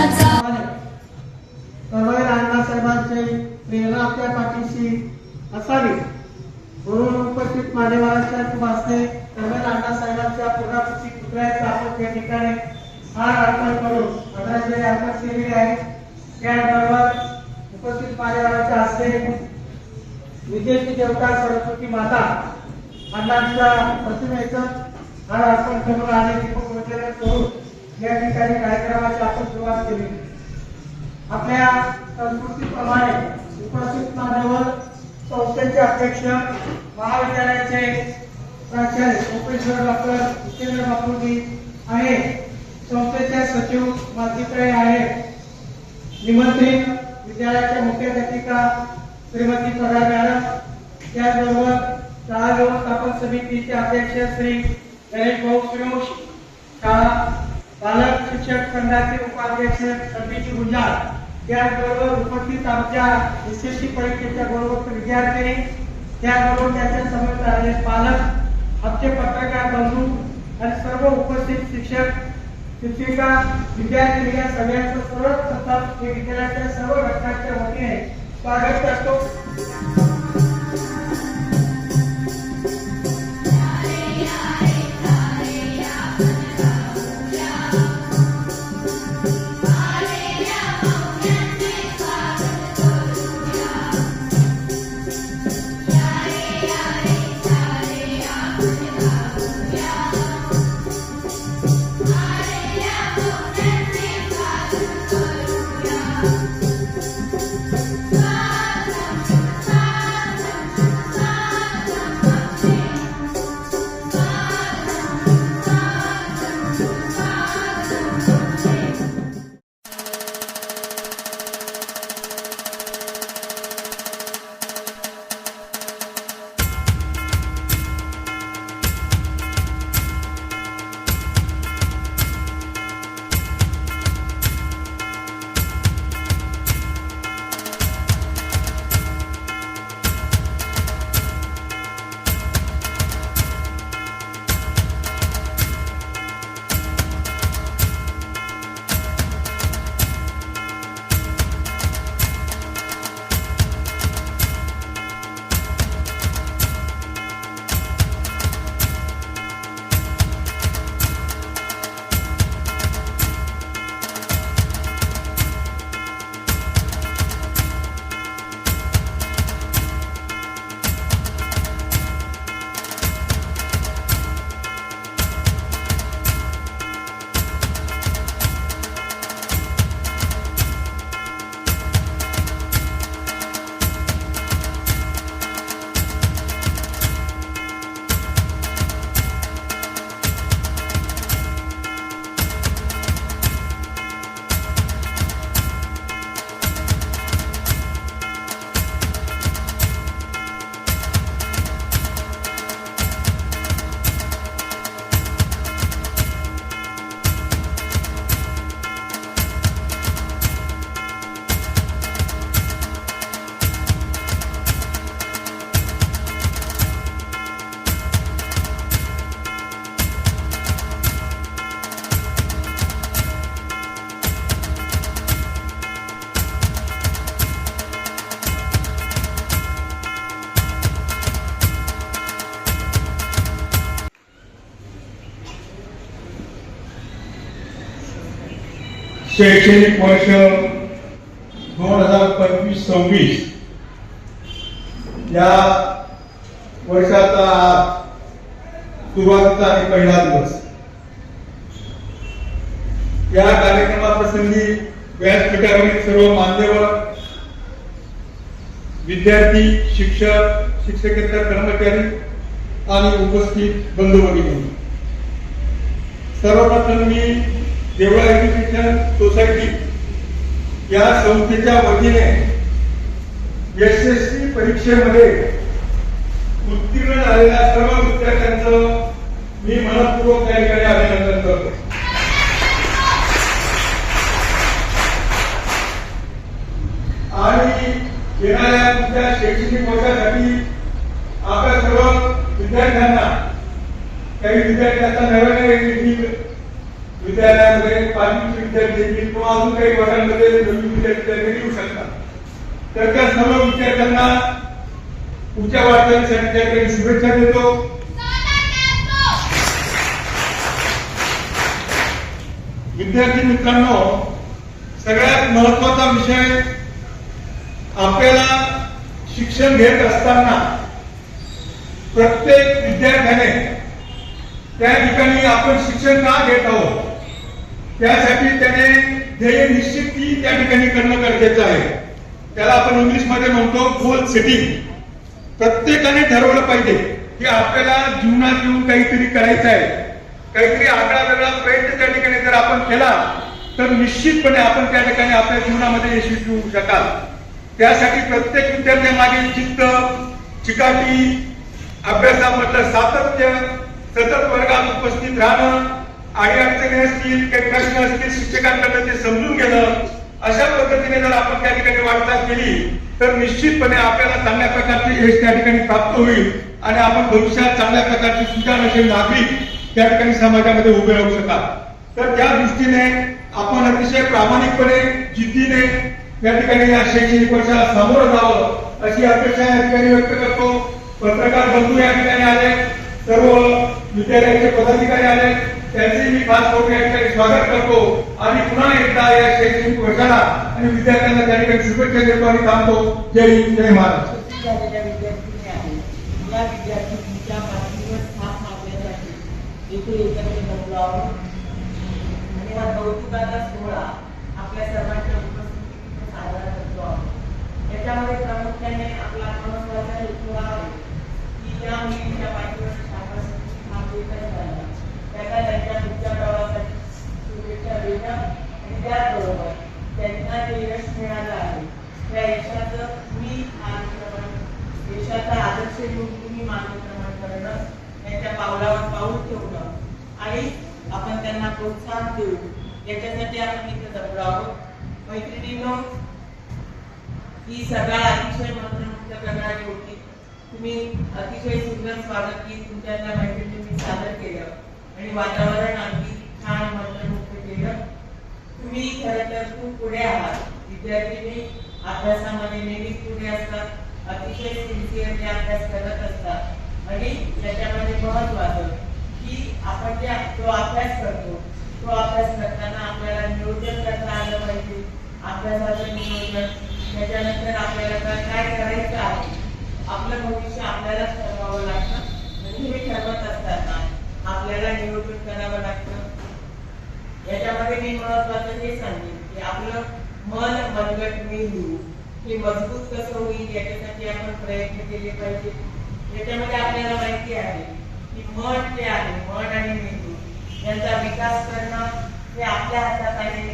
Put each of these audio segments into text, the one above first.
ज्ञानाचा अण्णासाहेबांचे प्रेरणा आपल्या पाठीशी असावी. म्हणून उपस्थित मान्यवरांच्या भाषणे अण्णासाहेबांच्या पुतळ्याचा आपण या ठिकाणी हार अर्पण करून आहे. त्याबरोबर उपस्थित मान्यवरांच्या हस्ते देवता सरस्वती माता अण्णांच्या प्रतिमेचं हार अर्पण करून आणि दीपक वगैरे करून या ठिकाणी कार्यक्रमाची आपण सुरुवात केली. आपल्या संस्कृतीप्रमाणे उपस्थित मान्यवर संस्थेचे अध्यक्ष महाविद्यालयाचे प्राचार्य कोपेश्वर डॉक्टर जितेंद्र बापूजी आहे संस्थेचे सचिव मालतीकडे आहे. निमंत्रित विद्यालयाच्या मुख्याध्यापिका श्रीमती पदार मॅडम त्याचबरोबर शाळा व्यवस्थापन समितीचे अध्यक्ष श्री गणेश भाऊ सुरेश शाळा पालक शिक्षक संघाचे उपाध्यक्ष संदीप गुंजाळ त्याचबरोबर उपस्थित आमच्या एसएससी परीक्षेच्या बरोबर विद्यार्थी त्याचबरोबर त्याच्यासमोर आलेले पालक आमचे पत्रकार बंधू आणि सर्व उपस्थित शिक्षक शिक्षिका विद्यार्थी या सगळ्यांचं सर्वप्रथम हे विद्यालयाच्या सर्व घटकांच्या वतीने स्वागत करतो. शैक्षणिक वर्ष दोन हजार पंचवीस सव्वीस या वर्षाचा सुरुवातीचा आणि पहिला दिवस. या कार्यक्रमाप्रसंगी व्यासपीठावरील सर्व मान्यवर विद्यार्थी शिक्षक शिक्षकेतर कर्मचारी आणि उपस्थित बंधू भगिनी सर्वप्रथम मी देवळा एज्युकेशन सोसायटी या संस्थेच्या वतीने यशस्वी परीक्षेमध्ये उत्तीर्ण झालेल्या सर्व विद्यार्थ्यांचं मी मनपूर्वक त्या ठिकाणी अभिनंदन करतो आणि येणाऱ्या तुमच्या शैक्षणिक वर्षासाठी आपल्या सर्व विद्यार्थ्यांना काही विद्यार्थ्यांचा आता नव्याने विद्यालयामध्ये पाचवीचे विद्यार्थी किंवा अजून काही वर्षांमध्ये नवीन विद्यार्थी येऊ शकतात. तर त्या सर्व विद्यार्थ्यांना पुढच्या वाटचालीसाठी त्या शुभेच्छा देतो. विद्यार्थी मित्रांनो सगळ्यात महत्त्वाचा विषय आपल्याला शिक्षण घेत असताना प्रत्येक विद्यार्थ्याने त्या ठिकाणी आपण शिक्षण का घेत आहोत? त्यासाठी त्याने ध्येय निश्चित ती त्या ठिकाणी करणं गरजेचं आहे. त्याला आपण इंग्लिशमध्ये म्हणतो गोल सेटिंग प्रत्येकाने ठरवलं पाहिजे की आपल्याला जीवनात येऊन काहीतरी करायचं आहे. काहीतरी आगळा वेगळा प्रयत्न त्या ठिकाणी जर आपण केला तर निश्चितपणे आपण त्या ठिकाणी आपल्या जीवनामध्ये यशस्वी होऊ शकाल. त्यासाठी प्रत्येक विद्यार्थ्यामागे चित्त चिकाटी अभ्यासामधलं सातत्य सतत वर्गात उपस्थित राहणं आणि अडचणी असतील काही प्रश्न असतील शिक्षकांकडनं ते समजून घेणं अशा पद्धतीने जर आपण त्या ठिकाणी वाटचाल केली तर निश्चितपणे आपल्याला चांगल्या प्रकारचे यश त्या ठिकाणी प्राप्त होईल आणि आपण भविष्यात चांगल्या प्रकारचे सुजाणशील नागरिक त्या ठिकाणी समाजामध्ये उभे राहू शकतात तर त्या दृष्टीने आपण अतिशय प्रामाणिकपणे जिद्दीने या ठिकाणी या शैक्षणिक वर्षाला सामोरं जावं अशी अपेक्षा या ठिकाणी व्यक्त करतो. पत्रकार बंधू या ठिकाणी आले सर्व विद्यालयाचे पदाधिकारी आले त्यांचे मी खास करून ठिकाणी स्वागत करतो. आणि पुन्हा एकदा या शैक्षणिक वर्षाला आणि विद्यार्थ्यांना त्या ठिकाणी शुभेच्छा देतो आणि थांबतो. जय हिंद जय महाराष्ट्र. आपल्या सर्वांच्या उपस्थितीत साजरा करतो आहोत. याच्यामध्ये प्रामुख्याने आपला महत्त्वाचा हेतू आहे की या मुलींच्या पाठीवर शाबासकीची थाप झाला त्यांना त्यांच्या पुढच्या प्रवासाची शुभेच्छा देणं आणि त्याचबरोबर त्यांना जे यश मिळालं आहे त्या यशाचं मी मार्गक्रमण देशाचा आदर्श घेऊन तुम्ही मानक्रमण करणं त्यांच्या पावलावर पाऊल ठेवणं आणि आपण त्यांना प्रोत्साहन देऊ याच्यासाठी आपण इथे जमलो आहोत. मैत्रिणींनो ही सगळा अतिशय मंत्रमुग्ध करणारी होती. तुम्ही अतिशय सुंदर स्वागत की तुमच्या त्या मैत्रिणींनी सादर केलं. आणि वातावरण अगदी छान मंत्रमुग्ध केलं तुम्ही खरं तर खूप पुढे आहात. विद्यार्थी अभ्यासामध्ये नेहमीच पुढे असतात. अतिशय सिन्सिअरली अभ्यास करत असतात. आणि त्याच्यामध्ये महत्वाचं की आपण जे तो अभ्यास करतो तो अभ्यास करताना आपल्याला नियोजन करता आलं पाहिजे. अभ्यासाचं नियोजन. त्याच्यानंतर आपल्याला काय काय करायचं आहे? आपलं भविष्य आपल्यालाच ठरवावं लागतं. आणि हे ठरवत असताना आपल्याला नियोजन करावं लागतं. याच्यामध्ये मी महत्वाचं हे सांगेन की आपलं मन मनगट मेंदू हे मजबूत कसं होईल याच्यासाठी आपण प्रयत्न केले पाहिजे. याच्यामध्ये आपल्याला माहिती आहे की मन जे आहे मन आणि मेंदू यांचा विकास करणं हे आपल्या हातात आहे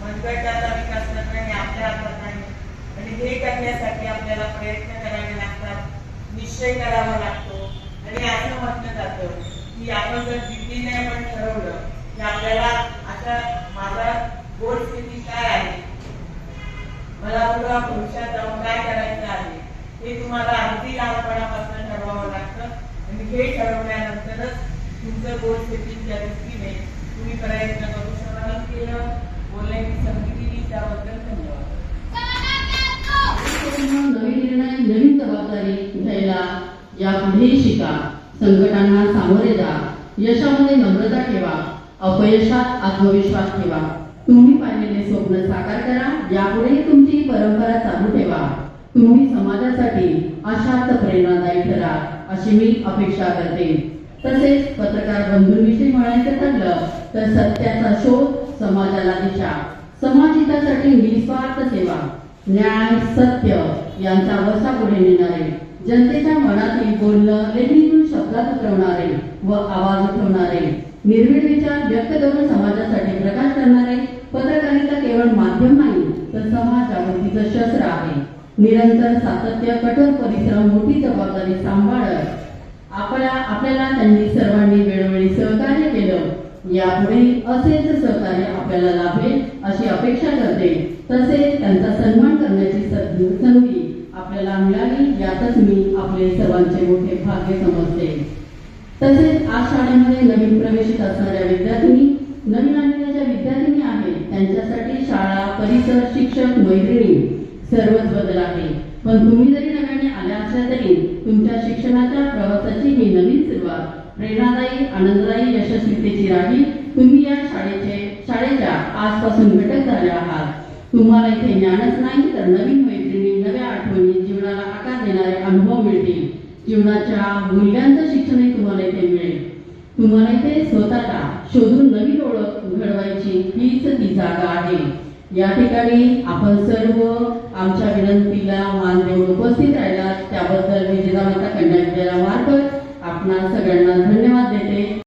मनगटाचा विकास करणं हे आपल्या हातात आहे. आणि हे करण्यासाठी आपल्याला प्रयत्न करावे लागतात निश्चय करावा लागतो. आणि असं म्हटलं जातं की आपण जर जिद्दीने आपण ठरवलं की आपल्याला आता माझा गोल स्थिती काय आहे? मला पुढं भविष्यात जाऊन काय करायचं आहे? हे तुम्हाला अगदी लहानपणापासून ठरवावं लागतं. आणि हे ठरवल्यानंतरच तुमचं गोल स्थितीच्या दृष्टीने तुम्ही प्रयत्न करू शकाल केलं. बोलण्याची संधी दिली त्याबद्दल धन्यवाद. नवीन निर्णय नवीन जबाबदारी घ्यायला यापुढेही शिका. संकटांना सामोरे जा. यशामध्ये नम्रता ठेवा. अपयशात आत्मविश्वास ठेवा. तुम्ही पाहिलेले स्वप्न साकार करा. यापुढे तुमची परंपरा चालू ठेवा. तुम्ही समाजासाठी अशाच प्रेरणादायी ठरा अशी मी अपेक्षा करते. तसेच पत्रकार बंधूंविषयी म्हणायचं ठरलं तर सत्याचा शोध समाजाला दिशा. समाजहितासाठी निस्वार्थ सेवा. न्याय सत्य यांचा वसा पुढे नेणारे. जनतेच्या मनातील बोलणं लेखणीतून शब्दात उतरवणारे व आवाज उठवणारे निर्भीड विचार व्यक्त करून समाजासाठी प्रकाश करणारे पत्रकारिता केवळ माध्यम नाही तर समाजावरतीचं शस्त्र आहे. निरंतर सातत्य कठोर परिश्रम मोठी जबाबदारी सांभाळत आपल्या आपल्याला त्यांनी सर्वांनी वेळोवेळी सहकार्य केलं. यापुढे असेच सहकार्य आपल्याला लाभेल अशी अपेक्षा करते. तसेच त्यांचा सन्मान करण्याची संधी आपल्याला मिळाली यातच मी आपले सर्वांचे मोठे भाग्य समजते. तसेच आज शाळेमध्ये नवीन प्रवेशित असणाऱ्या विद्यार्थिनी नवीन आलेल्या ज्या विद्यार्थिनी आहेत त्यांच्यासाठी शाळा परिसर शिक्षक मैत्रिणी सर्वच बदल आहे. पण तुम्ही जरी नव्याने आल्या असल्या तरी तुमच्या शिक्षणाच्या प्रवासाची ही नवीन सुरुवात प्रेरणादायी आनंददायी यशस्वीतेची राही तुम्ही या शाळेचे शाळेच्या आजपासून घटक झाले आहात. तुम्हाला इथे ज्ञानच नाही तर नवीन आठवणी जीवनाला आकार देणारे अनुभव मिळतील. जीवनाच्या मूल्यांचं शिक्षणही तुम्हाला इथे मिळेल. तुम्हाला इथे स्वतःला शोधून नवीन ओळख घडवायची हीच ती जागा आहे. या ठिकाणी आपण सर्व आमच्या विनंतीला मान देऊन उपस्थित राहिला त्याबद्दल मी माता कन्या विद्यालयामार्फत आपणा सगळ्यांना धन्यवाद देते.